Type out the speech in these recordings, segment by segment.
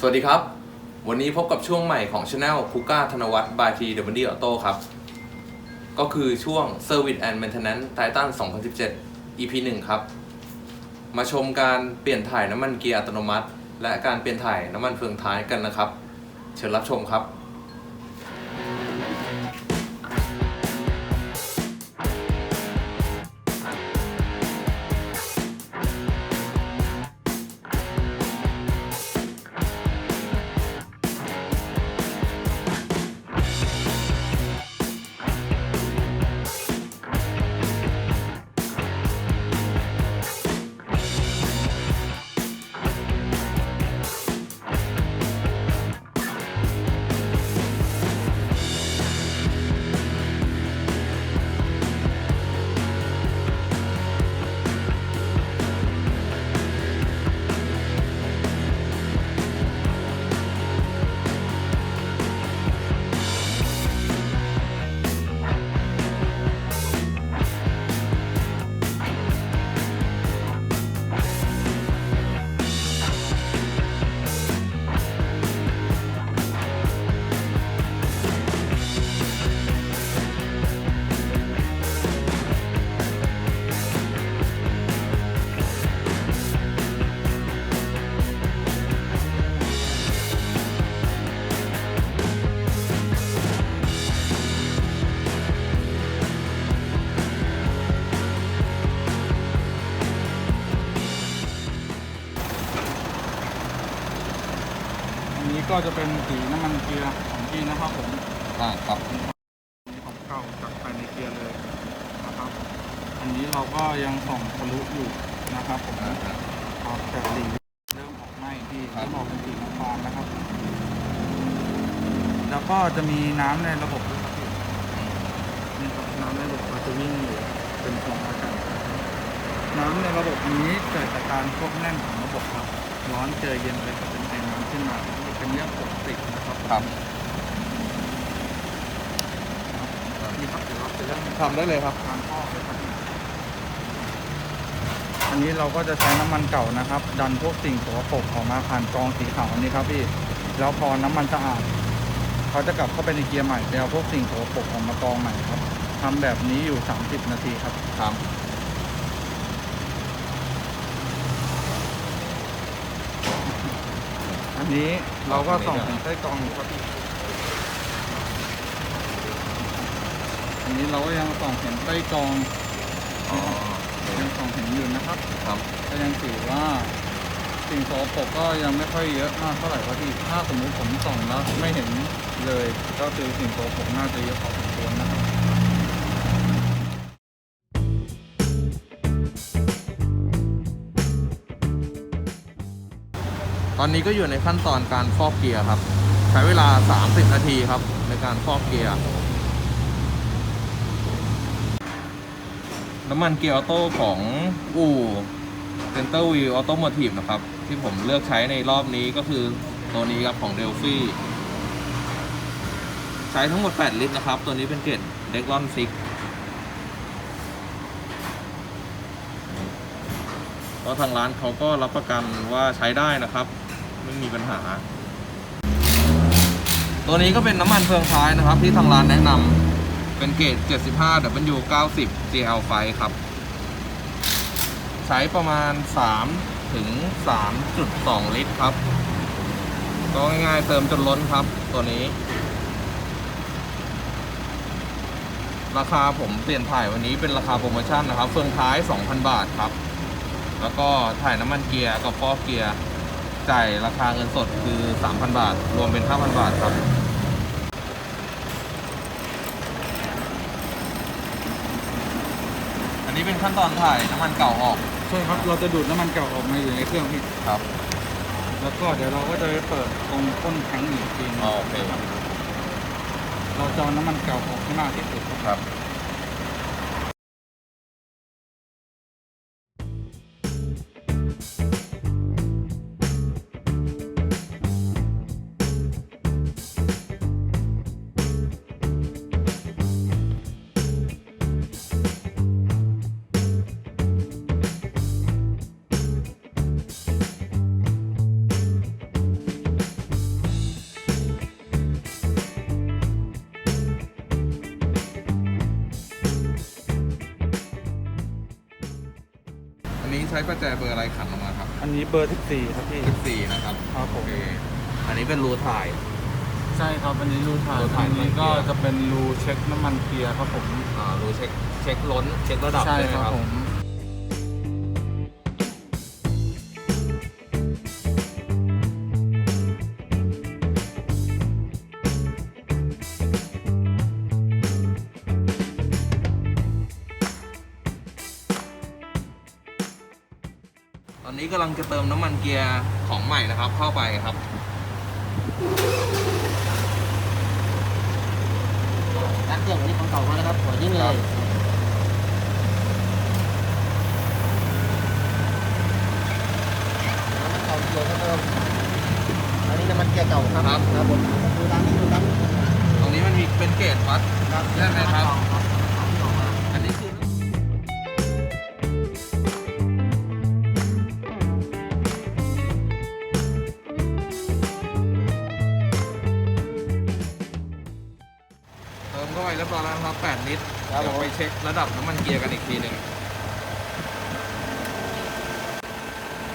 สวัสดีครับ วันนี้พบกับช่วงใหม่ของช anel คุก้าธนวัฒน์ by T W Auto ครับ ก็คือช่วง Service and Maintenance Titan 2017 EP 1 ครับ มาชมการเปลี่ยนถ่ายน้ำมันเกียร์อัตโนมัติ และการเปลี่ยนถ่ายน้ำมันเฟืองท้ายกันนะครับ เชิญรับชมครับ ก็จะเป็นสีน้ำมันเกียร์ของจีนนะครับผมอ่าครับนี่ของเก่าจากภายในเกียร์เลยนะครับ อันนี้เราก็ยังส่องทะลุอยู่นะครับผมครับแต่สีเริ่มออกไหม้ที่ครับเริ่มออกเป็นสีน้ำตาลนะครับ แล้วก็จะมีน้ำในระบบด้วยครับพี่นี่ครับน้ำในระบบเราจะวิ่งอยู่เป็นฟองอากาศน้ำในระบบอันนี้เกิดจากการควบแน่นของระบบครับ ร้อนเจอเย็นเลยก็เป็นไอน้ำขึ้นมา เป็นเรื่องปกตินะครับครับนี่ครับเดี๋ยวเราจะเริ่มทำได้เลยครับ ทานข้อเลยครับอันนี้เราก็จะใช้น้ำมันเก่านะครับ ดันพวกสิ่งสกปรกออกมาผ่านกรองสีขาวอันนี้ครับพี่แล้วพอน้ำมันสะอาดเขาจะกลับเข้าไปในเกียร์ใหม่ไปเอาพวกสิ่งสกปรกออกมากรองใหม่ครับทำแบบนี้อยู่ 30 นาทีครับครับ นนี้เราก็ส่องเห็นไส้กรองอยู่ครับพี่อันนี้เราก็ยังส่องเห็นไส้กรองอ๋อยังส่องเห็นอยู่นะครับ ครับก็ยังถือว่าสิ่งสกปรกก็ยังไม่ค่อยเยอะมากเท่าไหร่ครับพี่ถ้าสมมุติผมส่องแล้วไม่เห็นเลย ก็คือสิ่งสกปรกน่าจะเยอะพอสมควรนะครับ ตอนนี้ก็อยู่ในขั้นตอนการฟอกเกียร์ครับ ใช้เวลา 30 นาทีครับ ในการฟอกเกียร์น้ำมันเกียร์ออโต้ของอู่ Center Wheel Automotive นะครับ ที่ผมเลือกใช้ในรอบนี้ก็คือตัวนี้ครับของ Delphi ใช้ทั้งหมด 8 ลิตรนะครับ ตัวนี้เป็นเกรด Declon 6ก็ทางร้านเขาก็รับประกันว่าใช้ได้นะครับ ไม่มีปัญหา ตัวนี้ก็เป็นน้ำมันเฟืองท้ายนะครับ ที่ทางร้านแนะนำเป็นเกรด75 W 90 GL ไฟครับ ใช้ประมาณ 3 ถึง 3.2 ลิตรครับ ก็ง่ายๆเติมจนล้นครับ ตัวนี้ ราคาผมเปลี่ยนถ่ายวันนี้เป็นราคาโปรโมชั่นนะครับ เฟืองท้าย 2,000 บาทครับแล้วก็ถ่ายน้ำมันเกียร์กับฟอกเกียร์ จ่ายราคาเงินสดคือ 3,000 บาท รวมเป็น 5,000 บาทครับ อันนี้เป็นขั้นตอนถ่ายน้ำมันเก่าออกใช่ครับ เราจะดูดน้ำมันเก่าออกมาอยู่ในเครื่องพี่ ครับ แล้วก็เดี๋ยวเราก็จะไปเปิดตรงก้นแทงค์อีกทีหนึงโอเคครับ เราจะเอาน้ำมันเก่าออกให้มากที่สุดครับ ครับ ช้ประแจเบอร์อะไรขันออกมาครับอันนี้เบอร์ 14 ครับพี่ 14นะครับครับผโอมเคอันนี้เป็นรูถ่าย ใช่ครับอันนี้รูถ่ายรูถ่าย อันนี้ก็น้ำมันเกียร์จะเป็นรูเช็คน้ำมันเกียร์ครับผมอ่ารูเช็คเช็คล้นเช็คระดับใช่ใช่ไหมครับครับผม อนนี้กำลังจะเติมน้ำมันเกียร์ของใหม่นะครับ เข้าไปครับร้านเครื่องวันนี้ของเก่ามาแล้วครับหัวยิ่งเลยน้ำมันเก่าเกี่ยวกับเดิมอันนี้น้ำมันเกียร์เก่าครับครับ ครับผมดูตามนี้ดูตามนี้ตรงนี้มันมีเป็นเกจวัด ครับได้ไหมครับ น้ำนเก่า เช็คระดับน้ำมันเกียร์กันอีกทีหนึ่ง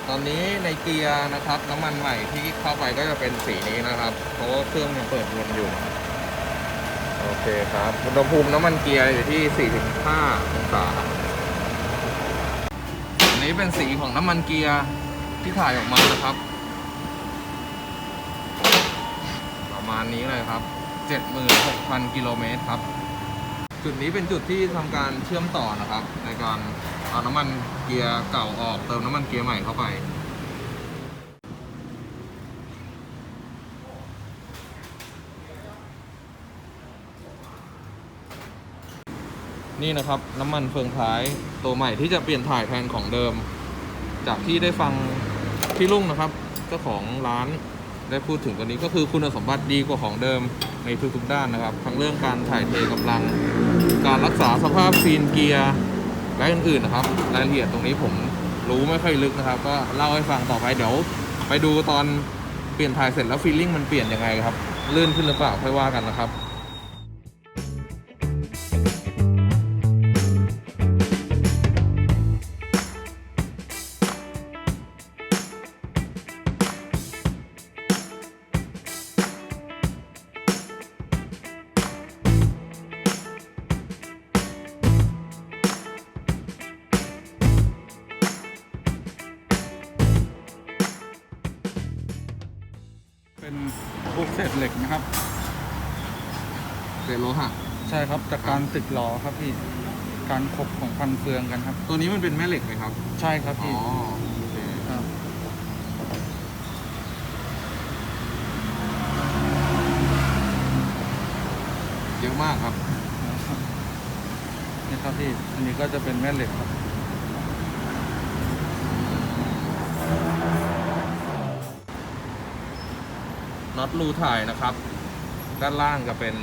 ตอนนี้ในเกียร์นะครับ น้ำมันใหม่ที่เข้าไปก็จะเป็นสีนี้นะครับ เพราะว่าเครื่องยังเปิดวนอยู่ โอเคครับอุณหภูมิน้ำมันเกียร์อยู่ที่ 4-5 องศาอันนี้เป็นสีของน้ำมันเกียร์ที่ถ่ายออกมานะครับ ประมาณนี้เลยครับ 76,000 กิโลเมตรครับ จุดนี้เป็นจุดที่ทำการเชื่อมต่อนะครับ ในการเอาน้ำมันเกียร์เก่าออกเติมน้ำมันเกียร์ใหม่เข้าไป นี่นะครับน้ำมันเฟืองท้ายตัวใหม่ที่จะเปลี่ยนถ่ายแทนของเดิม จากที่ได้ฟังพี่ลุงนะครับเจ้าของร้านได้พูดถึงตัวนี้ก็คือคุณสมบัติดีกว่าของเดิม ในทุกๆด้านนะครับ ทั้งเรื่องการถ่ายเทกำลัง การรักษาสภาพฟีนเกียร์และอื่นๆนะครับ รายละเอียดตรงนี้ผมรู้ไม่ค่อยลึกนะครับ ก็เล่าให้ฟังต่อไปเดี๋ยว ไปดูตอนเปลี่ยนถ่ายเสร็จแล้วฟีลลิ่งมันเปลี่ยนยังไงครับลื่นขึ้นหรือเปล่าค่อยว่ากันนะครับ ครับจากการติดล้อครับพี่การขบของพันเฟืองกันครับ ตัวนี้มันเป็นแม่เหล็กไหมครับ ใช่ครับอ๋อพี่โอเคครับ เยอะมากครับนี่ครับพี่ อันนี้ก็จะเป็นแม่เหล็กครับ น็อตรูถ่ายนะครับ ด้านล่างจะเป็น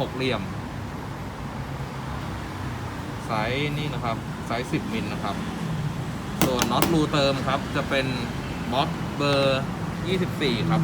หกเหลี่ยมไซ ส์นี่นะครับไซส์ 10 มิลนะครับ ส่วนน็อตรูเติมครับ จะเป็นม็อตเบอร์ 24 ครับ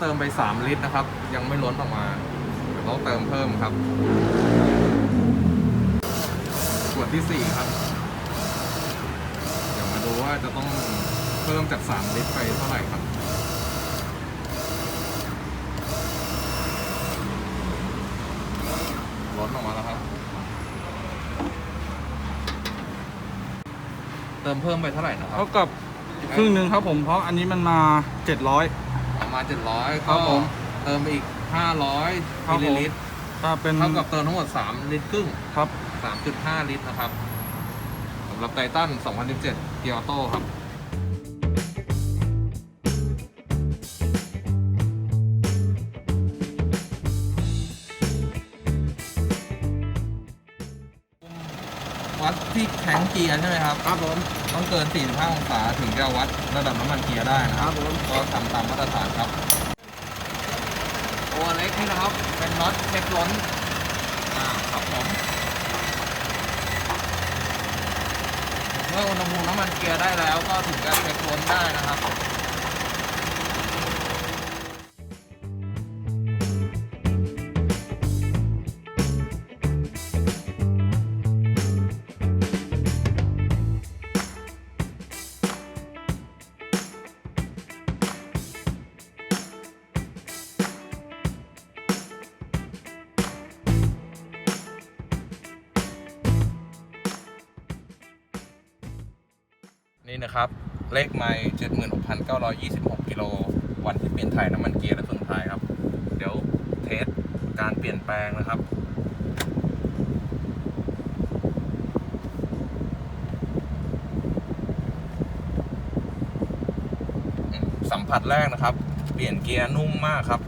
เติมไป 3 ลิตรนะครับ ยังไม่ล้นออกมาเดี๋ยวต้องเติมเพิ่มครับขวดที่ 4 ครับ เดี๋ยวมาดูว่าจะต้องเพิ่มจาก 3 ลิตรไปเท่าไหร่ครับล้นออกมาแล้วครับ เติมเพิ่มไปเท่าไหร่นะครับ เท่ากับครึ่งหนึ่งครับผมเพราะอันนี้มันมา 700 เจ็ดร้อยประมาณ700ครัก็บผมเติมไปอีก500ครับมิลผมลิลิตรถ้าเป็นเท่ากับเติมทั้งหมด3ลิตรครึ่งครับ3.5ลิตรนะครับสำหรับไททัน2017เกียร์ออโต้ครับ วัดที่แข็งเกียร์ใช่ไหมครับ ครับผม ต้องเกิน 45 องศาถึงจะวัดระดับน้ำมันเกียร์ได้นะคครัรับบผมก็ทำตามมาตรฐานครับ ตัวเล็กนี่นะครับ เป็นน็อตเช็คล้นอ่าครับผมเมื่ออุณหภูมิน้ำมันเกียร์ได้แล้วก็ถึงจะเช็คล้นได้นะครับ นี่นะครับ เลขไมล์76,926กิโลวันที่เปลี่ยนถ่ายน้ำมันเกียร์และส่วนท้ายครับ เดี๋ยวเทสการเปลี่ยนแปลงนะครับสัมผัสแรกนะครับ เปลี่ยนเกียร์นุ่มมากครับ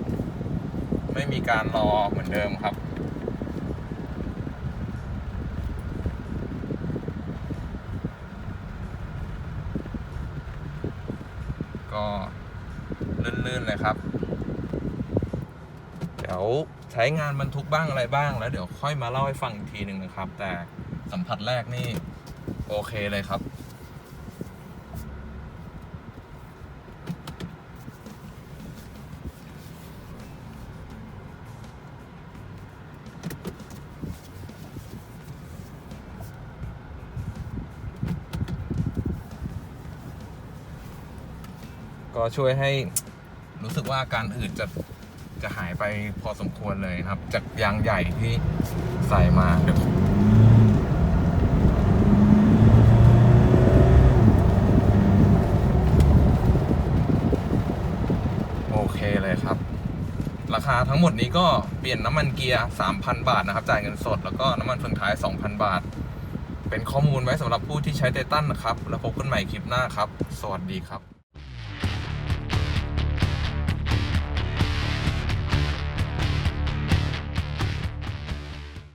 ไม่มีการรอเหมือนเดิมครับ ก็ลื่นๆเลยครับ เดี๋ยว ใช้งานบรรทุกบ้างอะไรบ้าง แล้วเดี๋ยวค่อยมาเล่าให้ฟังอีกทีหนึ่งนะครับ แต่สัมผัสแรกนี่โอเคเลยครับ ก็ช่วยให้รู้สึกว่าการอื่นจะ จะหายไปพอสมควรเลยครับ จากยางใหญ่ที่ใส่มาเดี๋ยวโอเคเลยครับ ราคาทั้งหมดนี้ก็เปลี่ยนน้ำมันเกียร์ 3,000 บาทนะครับ จ่ายเงินสดแล้วก็น้ำมันเฟืองท้าย 2,000 บาท เป็นข้อมูลไว้สำหรับผู้ที่ใช้ไททันนะครับ แล้วพบกันใหม่คลิปหน้าครับ สวัสดีครับ